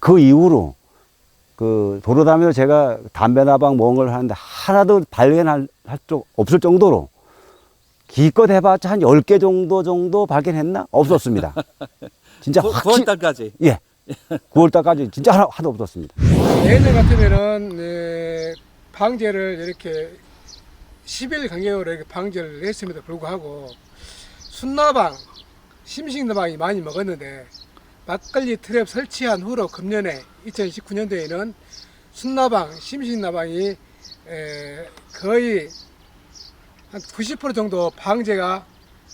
그 이후로 그 도로 다니면서 제가 담배 나방 먹은 걸 하는데 하나도 발견할 할적 없을 정도로 기껏 해봤자 한 10개 정도 정도 발견했나? 없었습니다. 진짜 확실 9월달까지. 예. 9월 달까지 진짜 하나, 하나도 없었습니다. 예전 같으면은 네, 방제를 이렇게 10일 간격으로 이렇게 방제를 했음에도 불구하고 순나방, 심식나방이 많이 먹었는데 막걸리 트랩 설치한 후로 금년에 2019년도에는 순나방, 심식나방이 에, 거의 한 90% 정도 방제가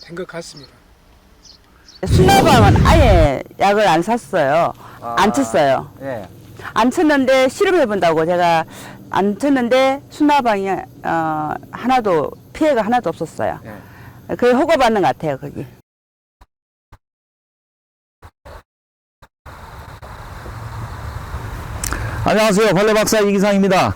된 것 같습니다. 순나방은 아예 약을 안 샀어요. 안 쳤어요. 예. 안 쳤는데 실험해 본다고 제가 안 쳤는데 순나방이 어, 하나도 피해가 하나도 없었어요. 그게 허가 받는 것 같아요 거기. 안녕하세요. 벌레박사 이기상입니다.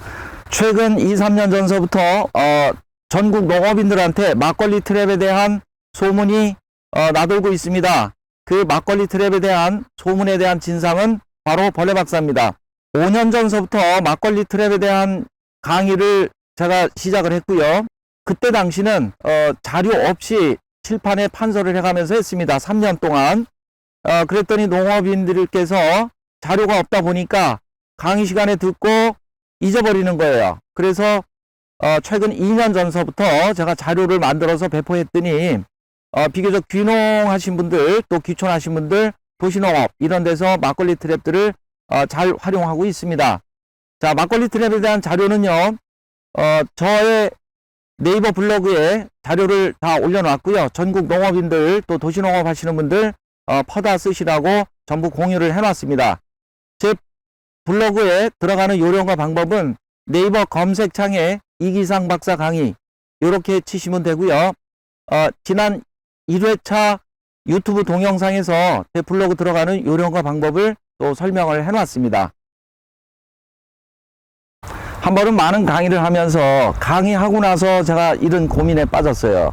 최근 2, 3년 전서부터 어, 전국 농업인들한테 막걸리 트랩에 대한 소문이 어, 나돌고 있습니다. 그 막걸리 트랩에 대한 소문에 대한 진상은 바로 벌레박사입니다. 5년 전서부터 막걸리 트랩에 대한 강의를 제가 시작을 했고요. 그때 당시는 어, 자료 없이 칠판에 판서를 해가면서 했습니다. 3년 동안. 어, 그랬더니 농업인들께서 자료가 없다 보니까 강의 시간에 듣고 잊어버리는 거예요. 그래서 어, 최근 2년 전서부터 제가 자료를 만들어서 배포했더니 어, 비교적 귀농하신 분들 또 귀촌하신 분들 도시농업 이런 데서 막걸리 트랩들을 어, 잘 활용하고 있습니다. 자 막걸리 트랩에 대한 자료는요 어, 저의 네이버 블로그에 자료를 다 올려놨고요. 전국 농업인들 또 도시농업 하시는 분들 어, 퍼다 쓰시라고 전부 공유를 해놨습니다. 제 블로그에 들어가는 요령과 방법은 네이버 검색창에 이기상 박사 강의 이렇게 치시면 되고요. 어, 지난 1회차 유튜브 동영상에서 제 블로그 들어가는 요령과 방법을 또 설명을 해놨습니다. 한 번은 많은 강의를 하면서 강의하고 나서 제가 이런 고민에 빠졌어요.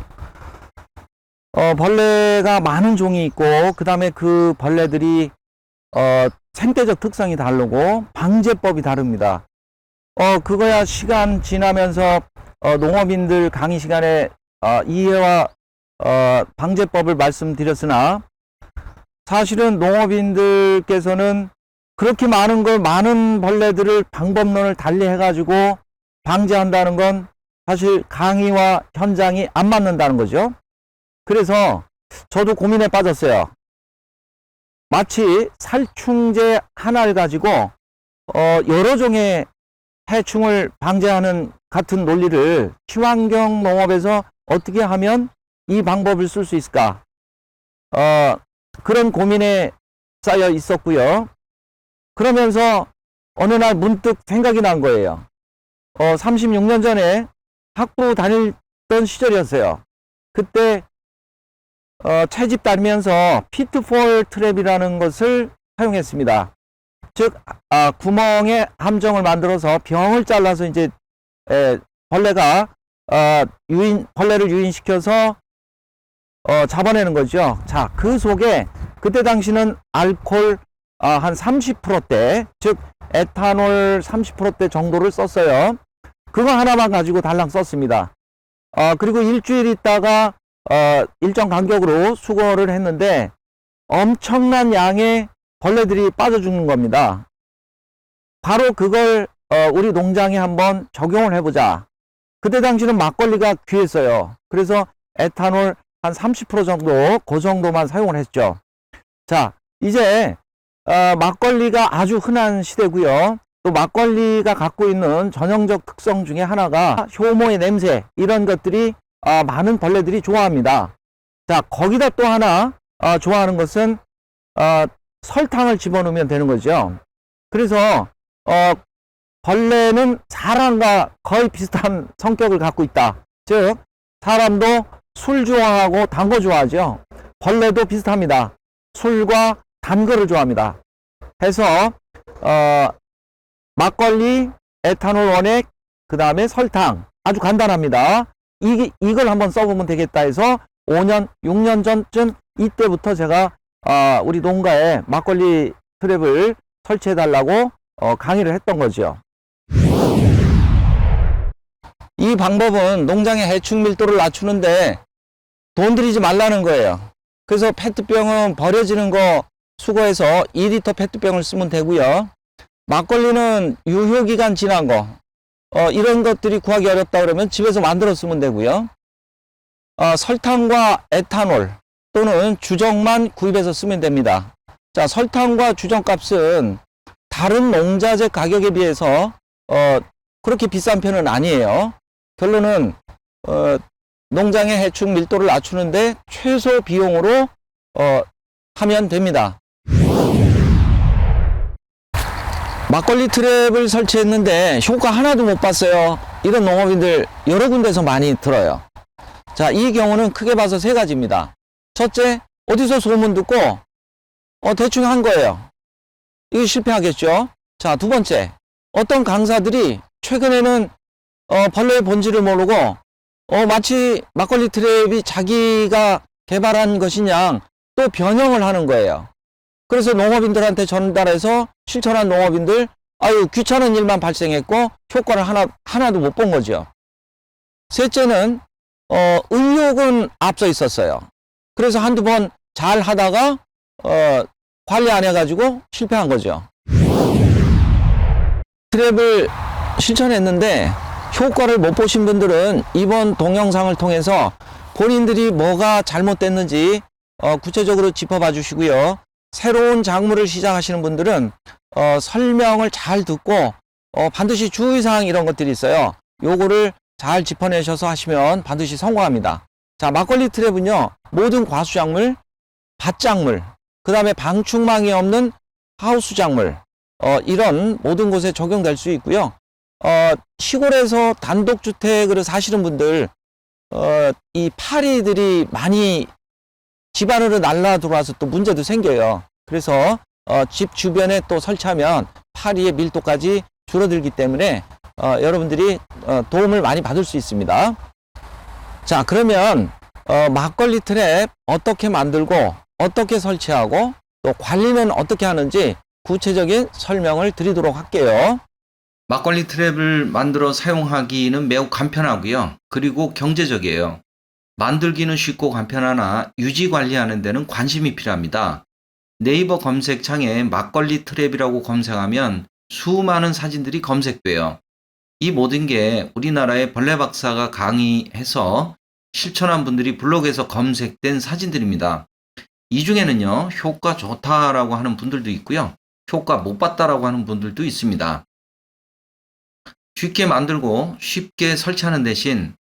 어, 벌레가 많은 종이 있고 그 다음에 그 벌레들이 어, 생태적 특성이 다르고 방제법이 다릅니다. 어, 그거야 시간 지나면서 어, 농업인들 강의 시간에 어, 이해와 어, 방제법을 말씀드렸으나 사실은 농업인들께서는 그렇게 많은 걸 많은 벌레들을 방법론을 달리 해가지고 방제한다는 건 사실 강의와 현장이 안 맞는다는 거죠. 그래서 저도 고민에 빠졌어요. 마치 살충제 하나를 가지고 어, 여러 종의 해충을 방제하는 같은 논리를 친환경 농업에서 어떻게 하면 이 방법을 쓸 수 있을까? 어, 그런 고민에 쌓여 있었고요. 그러면서 어느 날 문득 생각이 난 거예요. 어, 36년 전에 학부 다니던 시절이었어요. 그때 어, 채집 다니면서 피트폴 트랩이라는 것을 사용했습니다. 즉, 아, 구멍에 함정을 만들어서 병을 잘라서 이제 에, 벌레가 어, 유인 벌레를 유인시켜서 어, 잡아내는 거죠. 자, 그 속에 그때 당시는 알콜 아, 한 30%대, 즉 에탄올 30%대 정도를 썼어요. 그거 하나만 가지고 달랑 썼습니다. 어, 그리고 일주일 있다가 어, 일정 간격으로 수거를 했는데 엄청난 양의 벌레들이 빠져 죽는 겁니다. 바로 그걸 어, 우리 농장에 한번 적용을 해보자. 그때 당시는 막걸리가 귀했어요. 그래서 에탄올 한 30% 정도 그 정도만 사용을 했죠. 자, 이제 어, 막걸리가 아주 흔한 시대고요. 또 막걸리가 갖고 있는 전형적 특성 중에 하나가 효모의 냄새 이런 것들이 어, 많은 벌레들이 좋아합니다. 자, 거기다 또 하나 어, 좋아하는 것은 어, 설탕을 집어넣으면 되는 거죠. 그래서 어, 벌레는 사람과 거의 비슷한 성격을 갖고 있다. 즉, 사람도 술 좋아하고 단 거 좋아하죠. 벌레도 비슷합니다. 술과 단 거를 좋아합니다. 해서 어, 막걸리, 에탄올 원액, 그 다음에 설탕. 아주 간단합니다. 이, 이걸 한번 써보면 되겠다 해서 5년, 6년 전쯤 이때부터 제가 아, 우리 농가에 막걸리 트랩을 설치해달라고 어, 강의를 했던 거죠. 이 방법은 농장의 해충 밀도를 낮추는데 돈 들이지 말라는 거예요. 그래서 페트병은 버려지는 거 수거해서 2리터 페트병을 쓰면 되고요. 막걸리는 유효기간 지난 거, 어, 이런 것들이 구하기 어렵다 그러면 집에서 만들어 쓰면 되고요. 어, 설탕과 에탄올 또는 주정만 구입해서 쓰면 됩니다. 자, 설탕과 주정 값은 다른 농자재 가격에 비해서 어, 그렇게 비싼 편은 아니에요. 결론은 어, 농장의 해충 밀도를 낮추는데 최소 비용으로 어, 하면 됩니다. 막걸리 트랩을 설치했는데 효과 하나도 못 봤어요. 이런 농업인들 여러 군데서 많이 들어요. 자, 이 경우는 크게 봐서 세 가지입니다. 첫째, 어디서 소문 듣고 어, 대충 한 거예요. 이거 실패하겠죠? 자, 두 번째, 어떤 강사들이 최근에는 어, 벌레의 본질을 모르고 어, 마치 막걸리 트랩이 자기가 개발한 것이냐 또 변형을 하는 거예요. 그래서 농업인들한테 전달해서 실천한 농업인들 아유 귀찮은 일만 발생했고 효과를 하나 하나도 못 본 거죠. 셋째는 어, 의욕은 앞서 있었어요. 그래서 한두 번 잘 하다가 어, 관리 안 해가지고 실패한 거죠. 트랩을 실천했는데 효과를 못 보신 분들은 이번 동영상을 통해서 본인들이 뭐가 잘못됐는지 어, 구체적으로 짚어봐 주시고요. 새로운 작물을 시작하시는 분들은 어, 설명을 잘 듣고 어, 반드시 주의사항 이런 것들이 있어요. 요거를 잘 짚어내셔서 하시면 반드시 성공합니다. 자, 막걸리 트랩은요, 모든 과수작물, 밭작물, 그 다음에 방충망이 없는 하우스 작물, 어, 이런 모든 곳에 적용될 수 있고요. 어, 시골에서 단독주택으로 사시는 분들, 어, 이 파리들이 많이 집 안으로 날라 들어와서 또 문제도 생겨요. 그래서 어, 집 주변에 또 설치하면 파리의 밀도까지 줄어들기 때문에 어, 여러분들이 어, 도움을 많이 받을 수 있습니다. 자, 그러면 어, 막걸리 트랩 어떻게 만들고 어떻게 설치하고 또 관리는 어떻게 하는지 구체적인 설명을 드리도록 할게요. 막걸리 트랩을 만들어 사용하기는 매우 간편하고요. 그리고 경제적이에요. 만들기는 쉽고 간편하나 유지 관리하는 데는 관심이 필요합니다. 네이버 검색창에 막걸리 트랩이라고 검색하면 수많은 사진들이 검색돼요. 이 모든 게 우리나라의 벌레 박사가 강의해서 실천한 분들이 블로그에서 검색된 사진들입니다. 이 중에는요, 효과 좋다라고 하는 분들도 있고요. 효과 못 봤다라고 하는 분들도 있습니다. 쉽게 만들고 쉽게 설치하는 대신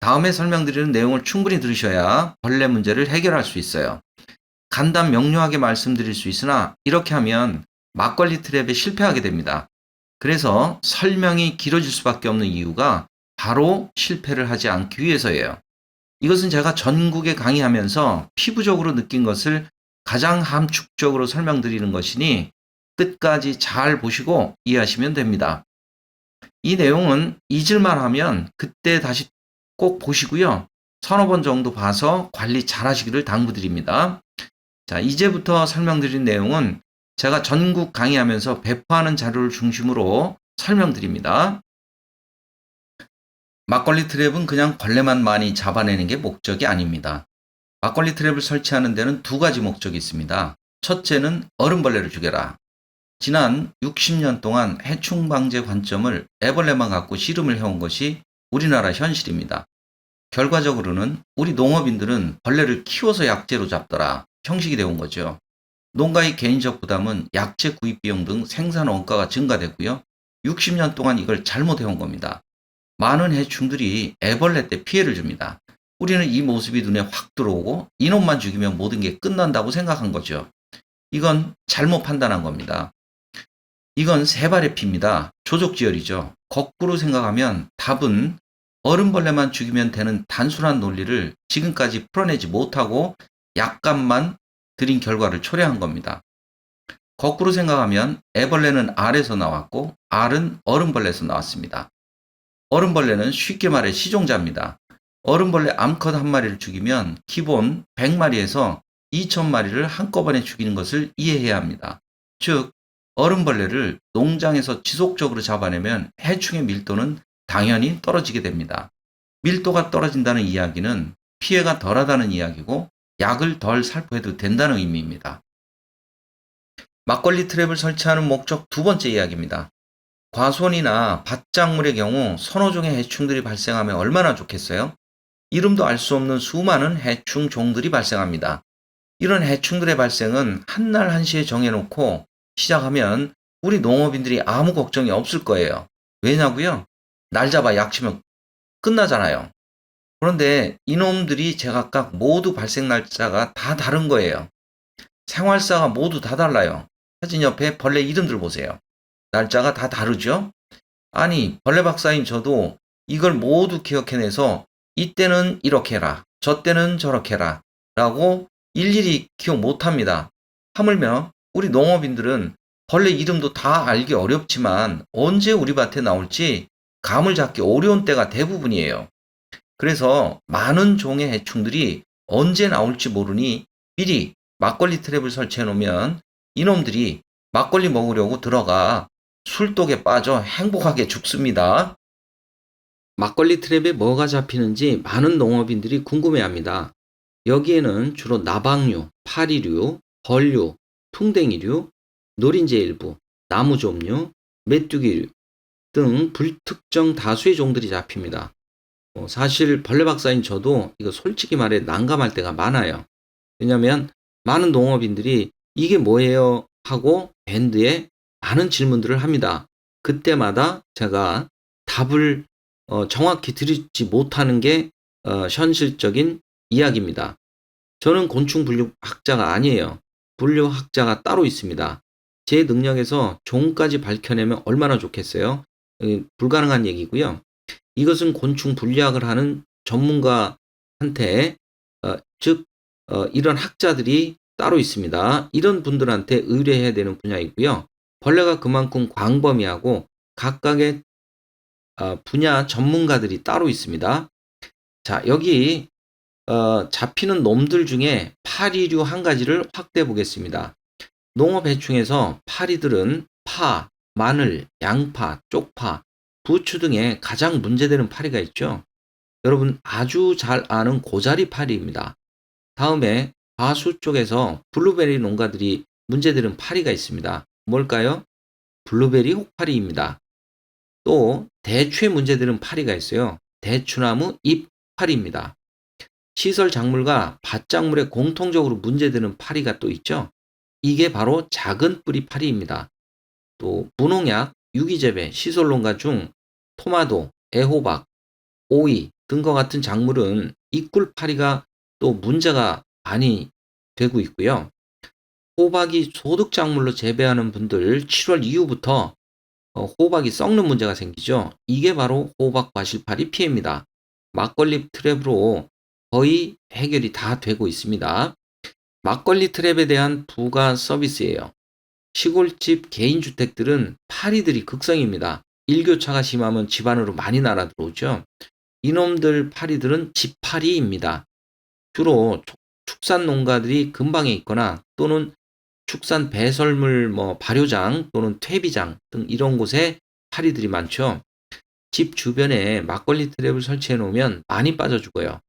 다음에 설명드리는 내용을 충분히 들으셔야 벌레 문제를 해결할 수 있어요. 간단 명료하게 말씀드릴 수 있으나 이렇게 하면 막걸리 트랩에 실패하게 됩니다. 그래서 설명이 길어질 수밖에 없는 이유가 바로 실패를 하지 않기 위해서예요. 이것은 제가 전국에 강의하면서 피부적으로 느낀 것을 가장 함축적으로 설명드리는 것이니 끝까지 잘 보시고 이해하시면 됩니다. 이 내용은 잊을만 하면 그때 다시 꼭 보시고요. 서너 번 정도 봐서 관리 잘 하시기를 당부드립니다. 자, 이제부터 설명드린 내용은 제가 전국 강의하면서 배포하는 자료를 중심으로 설명드립니다. 막걸리 트랩은 그냥 벌레만 많이 잡아내는 게 목적이 아닙니다. 막걸리 트랩을 설치하는 데는 두 가지 목적이 있습니다. 첫째는 얼음벌레를 죽여라. 지난 60년 동안 해충 방제 관점을 애벌레만 갖고 씨름을 해온 것이 우리나라 현실입니다. 결과적으로는 우리 농업인들은 벌레를 키워서 약재로 잡더라 형식이 되온 거죠. 농가의 개인적 부담은 약재 구입 비용 등 생산 원가가 증가됐고요. 60년 동안 이걸 잘못해온 겁니다. 많은 해충들이 애벌레 때 피해를 줍니다. 우리는 이 모습이 눈에 확 들어오고 이놈만 죽이면 모든 게 끝난다고 생각한 거죠. 이건 잘못 판단한 겁니다. 이건 세발의 피입니다. 조족지혈이죠. 거꾸로 생각하면 답은 얼음벌레만 죽이면 되는 단순한 논리를 지금까지 풀어내지 못하고 약간만 들인 결과를 초래한 겁니다. 거꾸로 생각하면 애벌레는 알에서 나왔고 알은 얼음벌레에서 나왔습니다. 얼음벌레는 쉽게 말해 시종자입니다. 얼음벌레 암컷 한 마리를 죽이면 기본 100마리에서 2,000마리를 한꺼번에 죽이는 것을 이해해야 합니다. 즉, 얼음벌레를 농장에서 지속적으로 잡아내면 해충의 밀도는 당연히 떨어지게 됩니다. 밀도가 떨어진다는 이야기는 피해가 덜하다는 이야기고 약을 덜 살포해도 된다는 의미입니다. 막걸리 트랩을 설치하는 목적 두 번째 이야기입니다. 과수원이나 밭작물의 경우 서너 종의 해충들이 발생하면 얼마나 좋겠어요? 이름도 알 수 없는 수많은 해충 종들이 발생합니다. 이런 해충들의 발생은 한날 한시에 정해놓고 시작하면 우리 농업인들이 아무 걱정이 없을 거예요. 왜냐고요? 날 잡아 약치면 끝나잖아요. 그런데 이놈들이 제각각 모두 발생 날짜가 다 다른 거예요. 생활사가 모두 다 달라요. 사진 옆에 벌레 이름들 보세요. 날짜가 다 다르죠? 아니, 벌레 박사인 저도 이걸 모두 기억해내서 이때는 이렇게 해라, 저 때는 저렇게 해라, 라고 일일이 기억 못합니다. 하물며 우리 농업인들은 벌레 이름도 다 알기 어렵지만 언제 우리 밭에 나올지 감을 잡기 어려운 때가 대부분이에요. 그래서 많은 종의 해충들이 언제 나올지 모르니 미리 막걸리 트랩을 설치해 놓으면 이놈들이 막걸리 먹으려고 들어가 술독에 빠져 행복하게 죽습니다. 막걸리 트랩에 뭐가 잡히는지 많은 농업인들이 궁금해합니다. 여기에는 주로 나방류, 파리류, 벌류, 퉁댕이류, 노린재 일부, 나무좀류, 메뚜기류 등 불특정 다수의 종들이 잡힙니다. 어, 사실 벌레 박사인 저도 이거 솔직히 말해 난감할 때가 많아요. 왜냐하면 많은 농업인들이 이게 뭐예요 하고 밴드에 많은 질문들을 합니다. 그때마다 제가 답을 어, 정확히 드리지 못하는 게 어, 현실적인 이야기입니다. 저는 곤충 분류학자가 아니에요. 분류학자가 따로 있습니다. 제 능력에서 종까지 밝혀내면 얼마나 좋겠어요? 어, 불가능한 얘기고요. 이것은 곤충 분류학을 하는 전문가한테 어, 즉 어, 이런 학자들이 따로 있습니다. 이런 분들한테 의뢰해야 되는 분야이고요. 벌레가 그만큼 광범위하고 각각의 어, 분야 전문가들이 따로 있습니다. 자, 여기 어, 잡히는 놈들 중에 파리류 한 가지를 확대해 보겠습니다. 농업 해충에서 파리들은 파, 마늘, 양파, 쪽파, 부추 등에 가장 문제되는 파리가 있죠. 여러분 아주 잘 아는 고자리 파리입니다. 다음에 바수 쪽에서 블루베리 농가들이 문제되는 파리가 있습니다. 뭘까요? 블루베리 혹파리입니다. 또 대추에 문제되는 파리가 있어요. 대추나무 잎파리입니다. 시설 작물과 밭작물에 공통적으로 문제되는 파리가 또 있죠. 이게 바로 작은 뿌리 파리입니다. 또 무농약, 유기재배, 시설 농가 중 토마토, 애호박, 오이 등과 같은 작물은 이꿀 파리가 또 문제가 많이 되고 있고요. 호박이 소득 작물로 재배하는 분들 7월 이후부터 어, 호박이 썩는 문제가 생기죠. 이게 바로 호박 과실파리 피해입니다. 막걸리 트랩으로 거의 해결이 다 되고 있습니다. 막걸리 트랩에 대한 부가 서비스예요. 시골집 개인주택들은 파리들이 극성입니다. 일교차가 심하면 집 안으로 많이 날아들어오죠. 이놈들 파리들은 집파리입니다. 주로 축산 농가들이 근방에 있거나 또는 축산 배설물 뭐 발효장 또는 퇴비장 등 이런 곳에 파리들이 많죠. 집 주변에 막걸리 트랩을 설치해 놓으면 많이 빠져 죽어요.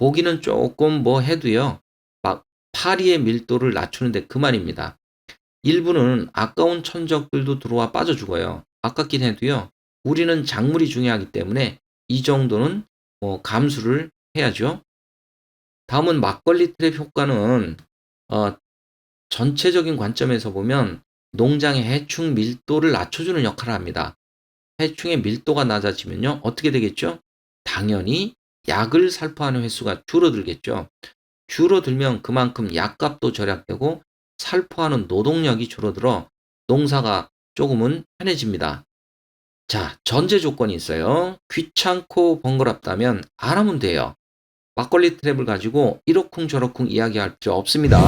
보기는 조금 뭐 해도요. 막 파리의 밀도를 낮추는데 그만입니다. 일부는 아까운 천적들도 들어와 빠져 죽어요. 아깝긴 해도요. 우리는 작물이 중요하기 때문에 이 정도는 뭐 감수를 해야죠. 다음은 막걸리 트랩 효과는 어, 전체적인 관점에서 보면 농장의 해충 밀도를 낮춰주는 역할을 합니다. 해충의 밀도가 낮아지면요 어떻게 되겠죠? 당연히 약을 살포하는 횟수가 줄어들겠죠. 줄어들면 그만큼 약값도 절약되고 살포하는 노동력이 줄어들어 농사가 조금은 편해집니다. 자, 전제 조건이 있어요. 귀찮고 번거롭다면 안 하면 돼요. 막걸리 트랩을 가지고 이러쿵저러쿵 이야기할 필요 없습니다.